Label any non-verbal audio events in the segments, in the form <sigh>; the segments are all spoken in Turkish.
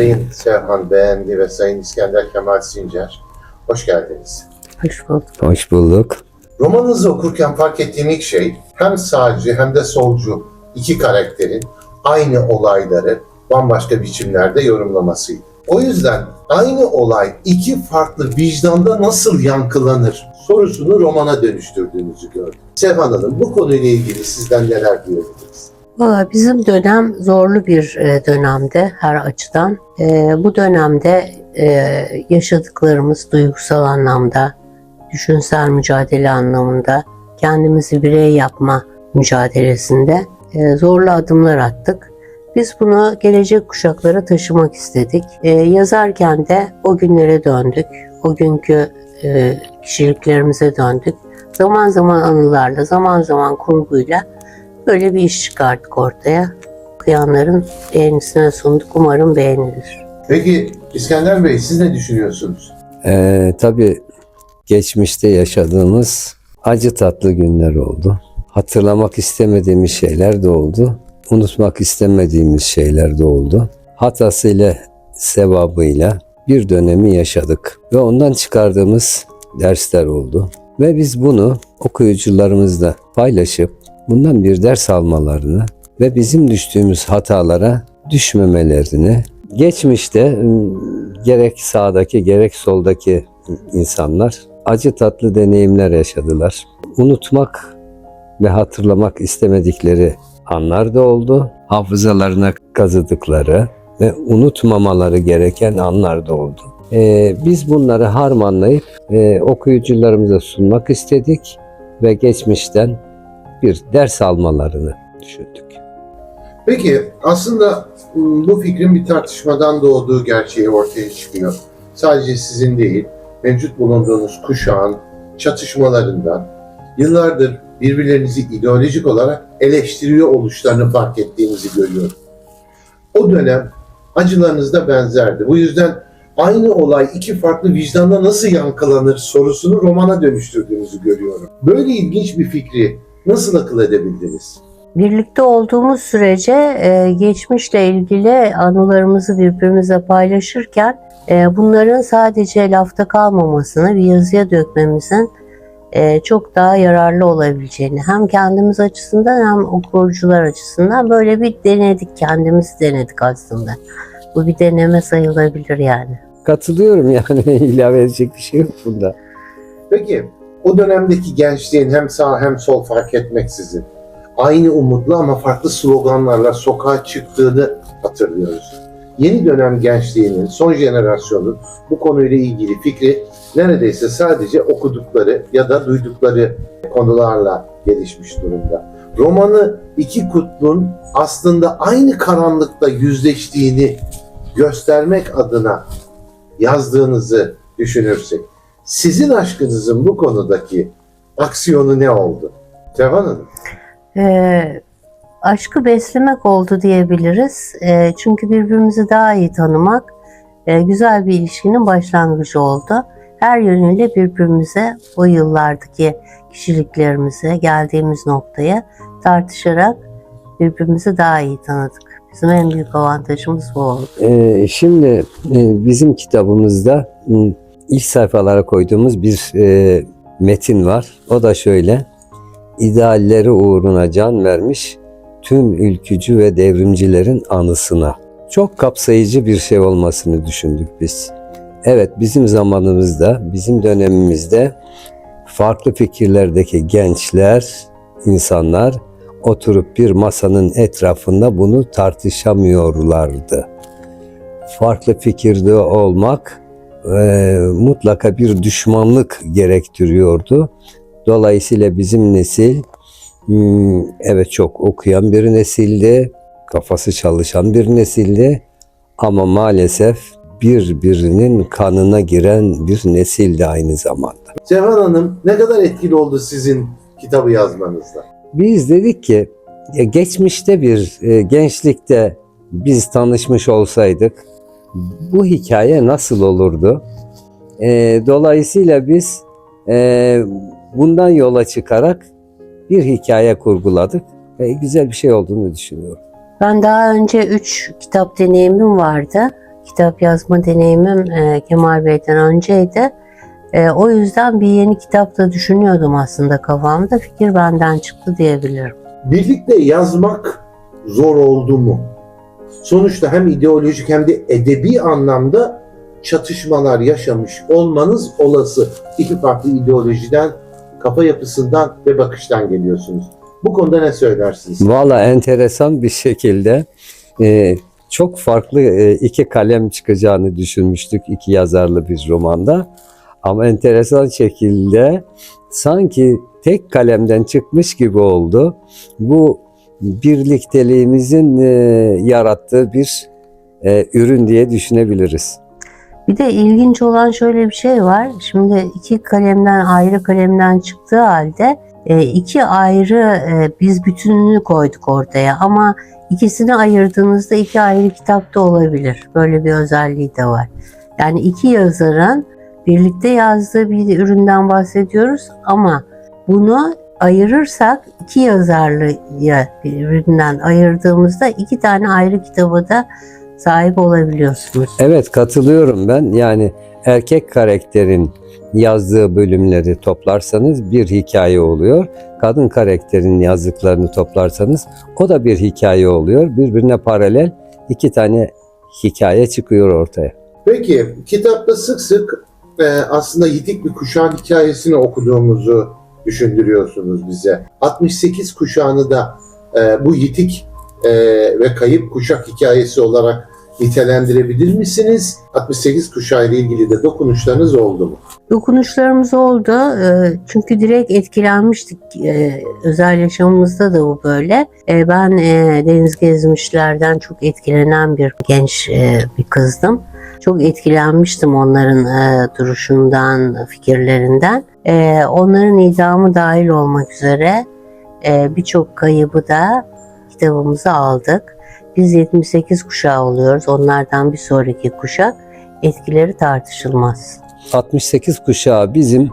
Sayın Serhan Beğendi ve Sayın İskender Kemal Sincer, hoş geldiniz. Hoş bulduk. Hoş bulduk. Romanınızı okurken fark ettiğim ilk şey hem sağcı hem de solcu iki karakterin aynı olayları bambaşka biçimlerde yorumlamasıydı. O yüzden aynı olay iki farklı vicdanda nasıl yankılanır sorusunu romana dönüştürdüğünüzü gördüm. Serhan Hanım bu konuyla ilgili sizden neler duyabiliriz? Valla bizim dönem zorlu bir e, dönemde her açıdan. E, bu dönemde e, yaşadıklarımız duygusal anlamda, düşünsel mücadele anlamında, kendimizi birey yapma mücadelesinde zorlu adımlar attık. Biz bunu gelecek kuşaklara taşımak istedik. Yazarken de o günlere döndük. O günkü kişiliklerimize döndük. Zaman zaman anılarla, zaman zaman kurguyla böyle bir iş çıkarttık ortaya. Okuyanların beğenisine sunduk. Umarım beğenilir. Peki İskender Bey siz ne düşünüyorsunuz? Ee, tabii geçmişte yaşadığımız acı tatlı günler oldu. Hatırlamak istemediğimiz şeyler de oldu. Unutmak istemediğimiz şeyler de oldu. Hatasıyla, sevabıyla bir dönemi yaşadık. Ve ondan çıkardığımız dersler oldu. Ve biz bunu okuyucularımızla paylaşıp bundan bir ders almalarını ve bizim düştüğümüz hatalara düşmemelerini geçmişte ım, gerek sağdaki gerek soldaki insanlar acı tatlı deneyimler yaşadılar. Unutmak ve hatırlamak istemedikleri anlar da oldu. Hafızalarına kazıdıkları ve unutmamaları gereken anlar da oldu. Ee, biz bunları harmanlayıp e, okuyucularımıza sunmak istedik ve geçmişten bir ders almalarını düşündük. Peki aslında m, bu fikrin bir tartışmadan doğduğu gerçeği ortaya çıkıyor. Sadece sizin değil, mevcut bulunduğunuz kuşağın çatışmalarından yıllardır birbirlerinizi ideolojik olarak eleştiriyor oluşlarını fark ettiğinizi görüyorum. O dönem acılarınız da benzerdi. Bu yüzden aynı olay iki farklı vicdanda nasıl yankılanır sorusunu romana dönüştürdüğünüzü görüyorum. Böyle ilginç bir fikri nasıl akıl edebildiniz? Birlikte olduğumuz sürece e, geçmişle ilgili anılarımızı birbirimize paylaşırken e, bunların sadece lafta kalmamasını bir yazıya dökmemizin e, çok daha yararlı olabileceğini hem kendimiz açısından hem okuyucular açısından böyle bir denedik, kendimiz denedik aslında. Bu bir deneme sayılabilir yani. Katılıyorum yani <laughs> ilave edecek bir şey yok bunda. Peki o dönemdeki gençliğin hem sağ hem sol fark etmeksizin aynı umutlu ama farklı sloganlarla sokağa çıktığını hatırlıyoruz. Yeni dönem gençliğinin, son jenerasyonun bu konuyla ilgili fikri neredeyse sadece okudukları ya da duydukları konularla gelişmiş durumda. Romanı iki kutlun aslında aynı karanlıkta yüzleştiğini göstermek adına yazdığınızı düşünürsek, sizin aşkınızın bu konudaki aksiyonu ne oldu? Sevan Hanım. Ee, aşkı beslemek oldu diyebiliriz. Ee, çünkü birbirimizi daha iyi tanımak e, güzel bir ilişkinin başlangıcı oldu. Her yönüyle birbirimize o yıllardaki kişiliklerimize, geldiğimiz noktaya tartışarak birbirimizi daha iyi tanıdık. Bizim en büyük avantajımız bu oldu. Ee, şimdi e, bizim kitabımızda ilk sayfalara koyduğumuz bir e, metin var. O da şöyle. İdealleri uğruna can vermiş tüm ülkücü ve devrimcilerin anısına. Çok kapsayıcı bir şey olmasını düşündük biz. Evet bizim zamanımızda, bizim dönemimizde farklı fikirlerdeki gençler, insanlar oturup bir masanın etrafında bunu tartışamıyorlardı. Farklı fikirde olmak e, mutlaka bir düşmanlık gerektiriyordu. Dolayısıyla bizim nesil hmm, evet çok okuyan bir nesildi, kafası çalışan bir nesildi ama maalesef birbirinin kanına giren bir nesildi aynı zamanda. Sevan Hanım ne kadar etkili oldu sizin kitabı yazmanızda? Biz dedik ki ya geçmişte bir e, gençlikte biz tanışmış olsaydık bu hikaye nasıl olurdu? E, dolayısıyla biz e, bundan yola çıkarak bir hikaye kurguladık ve güzel bir şey olduğunu düşünüyorum. Ben daha önce üç kitap deneyimim vardı. kitap yazma deneyimim e, Kemal Bey'den önceydi. E, o yüzden bir yeni kitap da düşünüyordum aslında kafamda. Fikir benden çıktı diyebilirim. Birlikte yazmak zor oldu mu? Sonuçta hem ideolojik hem de edebi anlamda çatışmalar yaşamış olmanız olası. İki farklı ideolojiden, kafa yapısından ve bakıştan geliyorsunuz. Bu konuda ne söylersiniz? Valla enteresan bir şekilde e, çok farklı e, iki kalem çıkacağını düşünmüştük iki yazarlı bir romanda. Ama enteresan şekilde sanki tek kalemden çıkmış gibi oldu. Bu birlikteliğimizin e, yarattığı bir e, ürün diye düşünebiliriz. Bir de ilginç olan şöyle bir şey var. Şimdi iki kalemden ayrı kalemden çıktığı halde e, iki ayrı e, biz bütününü koyduk ortaya ama ikisini ayırdığınızda iki ayrı kitap da olabilir. Böyle bir özelliği de var. Yani iki yazarın birlikte yazdığı bir üründen bahsediyoruz ama bunu ayırırsak iki yazarlıya birbirinden ayırdığımızda iki tane ayrı kitaba da sahip olabiliyorsunuz. Evet katılıyorum ben. Yani erkek karakterin yazdığı bölümleri toplarsanız bir hikaye oluyor. Kadın karakterin yazdıklarını toplarsanız o da bir hikaye oluyor. Birbirine paralel iki tane hikaye çıkıyor ortaya. Peki kitapta sık sık e, aslında yitik bir kuşağın hikayesini okuduğumuzu düşündürüyorsunuz bize. 68 kuşağını da e, bu yitik e, ve kayıp kuşak hikayesi olarak nitelendirebilir misiniz? 68 kuşağı ile ilgili de dokunuşlarınız oldu mu? Dokunuşlarımız oldu e, çünkü direkt etkilenmiştik. E, Özel yaşamımızda da bu böyle. E, Ben deniz gezmişlerden çok etkilenen bir genç bir kızdım. Çok etkilenmiştim onların e, duruşundan, fikirlerinden. E, Onların idamı dahil olmak üzere e, birçok kaybı da kitabımıza aldık. Biz 78 kuşağı oluyoruz. Onlardan bir sonraki kuşak etkileri tartışılmaz. 68 kuşağı bizim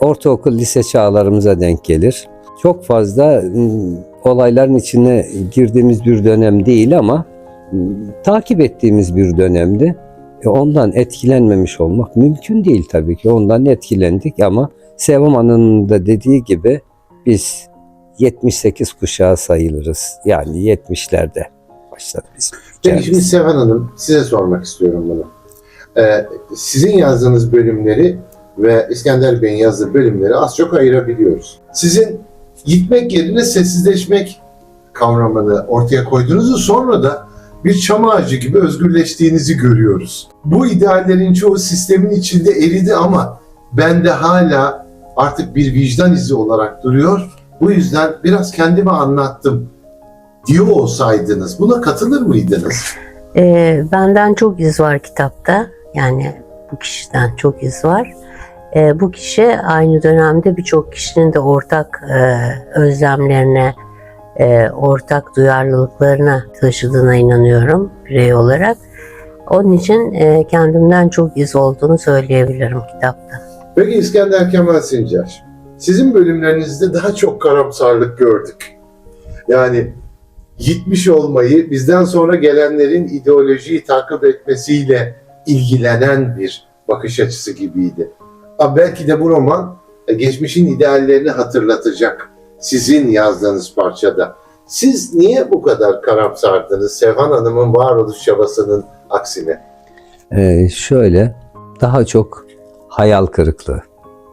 ortaokul lise çağlarımıza denk gelir. Çok fazla ım, olayların içine girdiğimiz bir dönem değil ama ım, takip ettiğimiz bir dönemdi. E, ondan etkilenmemiş olmak mümkün değil tabii ki. Ondan etkilendik ama Sevam Hanım'ın da dediği gibi biz 78 kuşağı sayılırız. Yani 70'lerde başladı bizim Peki şimdi Sevan Hanım size sormak istiyorum bunu. E, sizin yazdığınız bölümleri ve İskender Bey'in yazdığı bölümleri az çok ayırabiliyoruz. Sizin gitmek yerine sessizleşmek kavramını ortaya koyduğunuzu sonra da bir çam ağacı gibi özgürleştiğinizi görüyoruz. Bu ideallerin çoğu sistemin içinde eridi ama bende hala artık bir vicdan izi olarak duruyor. Bu yüzden biraz kendime anlattım diyor olsaydınız buna katılır mıydınız? Ee, benden çok iz var kitapta. Yani bu kişiden çok iz var. Ee, bu kişi aynı dönemde birçok kişinin de ortak e, özlemlerine, e, ortak duyarlılıklarına taşıdığına inanıyorum birey olarak. Onun için e, kendimden çok iz olduğunu söyleyebilirim kitapta. Peki İskender Kemal Sincar, sizin bölümlerinizde daha çok karamsarlık gördük. Yani gitmiş olmayı, bizden sonra gelenlerin ideolojiyi takip etmesiyle ilgilenen bir bakış açısı gibiydi. Ama belki de bu roman e, geçmişin ideallerini hatırlatacak sizin yazdığınız parçada. Siz niye bu kadar karamsardınız Sevhan Hanım'ın varoluş çabasının aksine? Ee, şöyle daha çok hayal kırıklığı.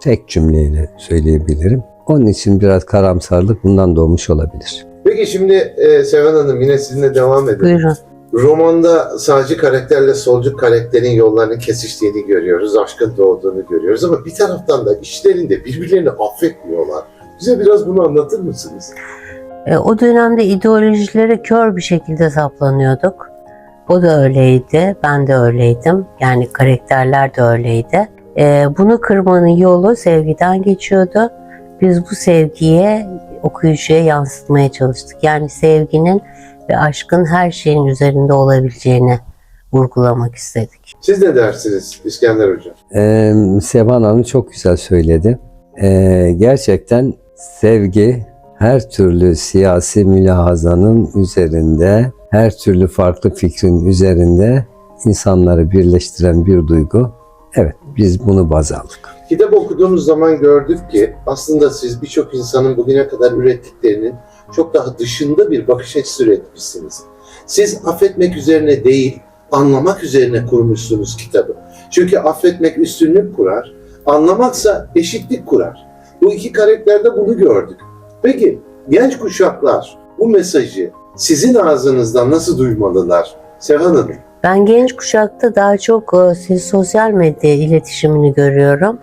Tek cümleyle söyleyebilirim. Onun için biraz karamsarlık bundan doğmuş olabilir. Peki şimdi e, Sevan Hanım yine sizinle devam edelim. Buyurun. Romanda sağcı karakterle solcu karakterin yollarının kesiştiğini görüyoruz, aşkın doğduğunu görüyoruz ama bir taraftan da işlerinde birbirlerini affetmiyorlar. Bize biraz bunu anlatır mısınız? E, o dönemde ideolojilere kör bir şekilde saplanıyorduk. O da öyleydi, ben de öyleydim. Yani karakterler de öyleydi. E, bunu kırmanın yolu sevgiden geçiyordu. Biz bu sevgiye okuyucuya yansıtmaya çalıştık. Yani sevginin ve aşkın her şeyin üzerinde olabileceğini vurgulamak istedik. Siz ne dersiniz İskender Hocam? Ee, Sevan Hanım çok güzel söyledi. Ee, gerçekten sevgi her türlü siyasi mülahazanın üzerinde, her türlü farklı fikrin üzerinde insanları birleştiren bir duygu. Evet, biz bunu baz aldık. Kitap okuduğumuz zaman gördük ki aslında siz birçok insanın bugüne kadar ürettiklerinin çok daha dışında bir bakış açısı üretmişsiniz. Siz affetmek üzerine değil, anlamak üzerine kurmuşsunuz kitabı. Çünkü affetmek üstünlük kurar, anlamaksa eşitlik kurar. Bu iki karakterde bunu gördük. Peki genç kuşaklar bu mesajı sizin ağzınızdan nasıl duymalılar? Sevan Hanım. Ben genç kuşakta daha çok e, sosyal medya iletişimini görüyorum.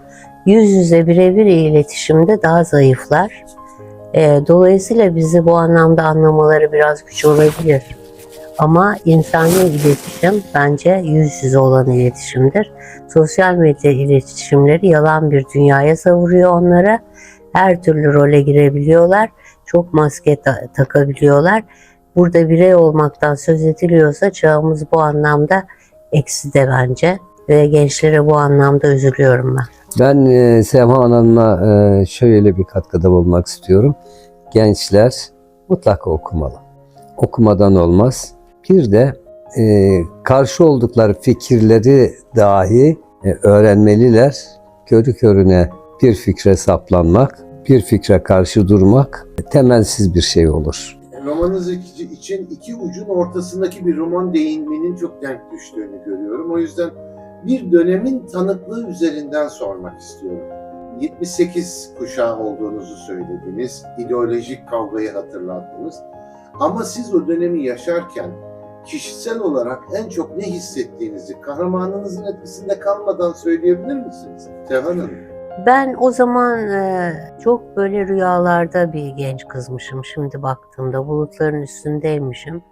Yüz yüze birebir iletişimde daha zayıflar. E, dolayısıyla bizi bu anlamda anlamaları biraz güç olabilir. Ama insani iletişim bence yüz yüze olan iletişimdir. Sosyal medya iletişimleri yalan bir dünyaya savuruyor onları. Her türlü role girebiliyorlar. Çok maske ta- takabiliyorlar. Burada birey olmaktan söz ediliyorsa çağımız bu anlamda eksi de bence. Ve gençlere bu anlamda üzülüyorum ben. Ben e, Sema Hanım'a e, şöyle bir katkıda bulunmak istiyorum. Gençler mutlaka okumalı. Okumadan olmaz. Bir de e, karşı oldukları fikirleri dahi e, öğrenmeliler. Körü körüne bir fikre saplanmak, bir fikre karşı durmak temelsiz bir şey olur. Romanınız için iki ucun ortasındaki bir roman değinmenin çok denk düştüğünü görüyorum. O yüzden bir dönemin tanıklığı üzerinden sormak istiyorum. 78 kuşağı olduğunuzu söylediniz, ideolojik kavgayı hatırlattınız. Ama siz o dönemi yaşarken kişisel olarak en çok ne hissettiğinizi kahramanınızın etkisinde kalmadan söyleyebilir misiniz? Tehan Hanım. Ben o zaman e, çok böyle rüyalarda bir genç kızmışım. Şimdi baktığımda bulutların üstündeymişim.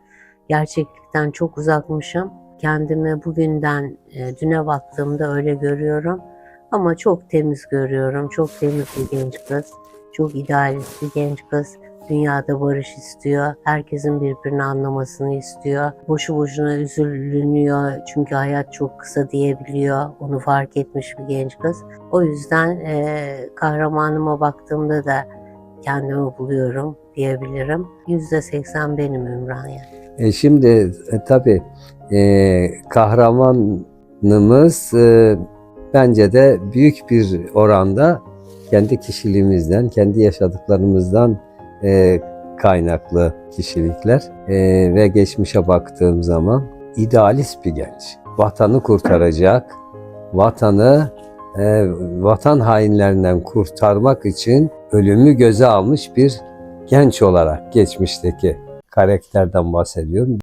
Gerçeklikten çok uzakmışım. Kendimi bugünden e, düne baktığımda öyle görüyorum. Ama çok temiz görüyorum. Çok temiz bir genç kız. Çok idealist bir genç kız. Dünyada barış istiyor. Herkesin birbirini anlamasını istiyor. Boşu boşuna üzülünüyor çünkü hayat çok kısa diyebiliyor. Onu fark etmiş bir genç kız. O yüzden e, kahramanıma baktığımda da kendimi buluyorum diyebilirim. %80 benim Ümran yani. E şimdi e, tabii e, kahramanımız e, bence de büyük bir oranda kendi kişiliğimizden, kendi yaşadıklarımızdan e, kaynaklı kişilikler E, ve geçmişe baktığım zaman idealist bir genç. Vatanı kurtaracak, vatanı e, vatan hainlerinden kurtarmak için ölümü göze almış bir genç olarak geçmişteki karakterden bahsediyorum.